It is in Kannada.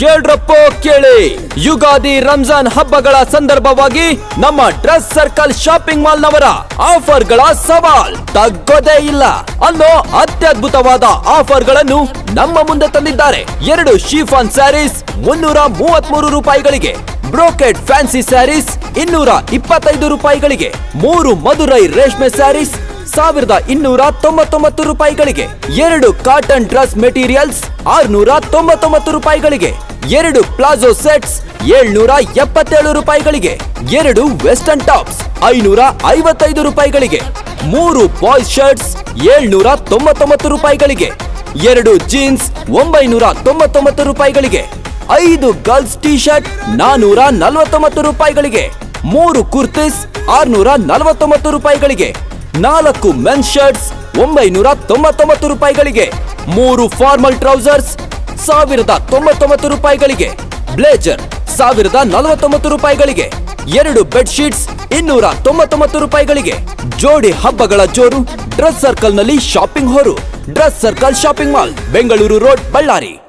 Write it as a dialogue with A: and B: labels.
A: ಕೇಳ್ರಪ್ಪೋ ಕೇಳಿ. ಯುಗಾದಿ ರಂಜಾನ್ ಹಬ್ಬಗಳ ಸಂದರ್ಭವಾಗಿ ನಮ್ಮ ಡ್ರೆಸ್ ಸರ್ಕಲ್ ಶಾಪಿಂಗ್ ಮಾಲ್ ನವರ ಆಫರ್ಗಳ ಸವಾಲ್. ತಗ್ಗೋದೇ ಇಲ್ಲ. ಅನ್ನೋ ಅತ್ಯದ್ಭುತವಾದ ಆಫರ್ಗಳನ್ನು ನಮ್ಮ ಮುಂದೆ ತಂದಿದ್ದಾರೆ. ಎರಡು ಶಿಫಾನ್ ಸ್ಯಾರೀಸ್ ಮುನ್ನೂರ ಮೂವತ್ಮೂರು ರೂಪಾಯಿಗಳಿಗೆ ಬ್ರೋಕೆಟ್ ಫ್ಯಾನ್ಸಿ ಸ್ಯಾರೀಸ್ ಇನ್ನೂರ ಇಪ್ಪತ್ತೈದು ರೂಪಾಯಿಗಳಿಗೆ, ಮೂರು ಮಧುರೈ ರೇಷ್ಮೆ ಸ್ಯಾರೀಸ್ ಸಾವಿರದ ಇನ್ನೂರ ತೊಂಬತ್ತೊಂಬತ್ತು ರೂಪಾಯಿಗಳಿಗೆ ಎರಡು ಕಾಟನ್ ಡ್ರೆಸ್ ಮೆಟೀರಿಯಲ್ಸ್ ಆರ್ನೂರ ತೊಂಬತ್ತೊಂಬತ್ತು ರೂಪಾಯಿಗಳಿಗೆ ಎರಡು ಪ್ಲಾಜೋ ಸೆಟ್ಸ್ ಏಳ್ನೂರ ಎಪ್ಪತ್ತೇಳು ರೂಪಾಯಿಗಳಿಗೆ ಎರಡು ವೆಸ್ಟರ್ನ್ ಟಾಪ್ಸ್ ಐನೂರ ಐವತ್ತೈದು ರೂಪಾಯಿಗಳಿಗೆ ಮೂರು ಬಾಯ್ಸ್ ಶರ್ಟ್ಸ್ ಏಳ್ನೂರ ತೊಂಬತ್ತೊಂಬತ್ತು ರೂಪಾಯಿಗಳಿಗೆ ಎರಡು ಜೀನ್ಸ್ ಒಂಬೈನೂರ ತೊಂಬತ್ತೊಂಬತ್ತು ರೂಪಾಯಿಗಳಿಗೆ ಐದು ಗರ್ಲ್ಸ್ ಟಿ ಶರ್ಟ್ ನಾನೂರ ನಲವತ್ತೊಂಬತ್ತು ರೂಪಾಯಿಗಳಿಗೆ ಮೂರು ಕುರ್ತಿಸ್ ಆರ್ನೂರ ನಲವತ್ತೊಂಬತ್ತು ರೂಪಾಯಿಗಳಿಗೆ ನಾಲ್ಕು ಮೆನ್ ಶರ್ಟ್ಸ್ ಒಂಬೈನೂರ ತೊಂಬತ್ತೊಂಬತ್ತು ರೂಪಾಯಿಗಳಿಗೆ. ಮೂರು ಫಾರ್ಮಲ್ ಟ್ರೌಸರ್ಸ್, ಸಾವಿರದ ತೊಂಬತ್ತೊಂಬತ್ತು ರೂಪಾಯಿಗಳಿಗೆ. ಬ್ಲೇಜರ್, ಸಾವಿರದ ನಲವತ್ತೊಂಬತ್ತು ರೂಪಾಯಿಗಳಿಗೆ. ಎರಡು ಬೆಡ್ ಶೀಟ್ಸ್ ಇನ್ನೂರ ತೊಂಬತ್ತೊಂಬತ್ತು ರೂಪಾಯಿಗಳಿಗೆ. ಜೋಡಿ ಹಬ್ಬಗಳ ಜೋರು, ಡ್ರೆಸ್ ಸರ್ಕಲ್ನಲ್ಲಿ ಶಾಪಿಂಗ್ ಹೊರು. Dress circle shopping mall, Bengaluru road, Ballari.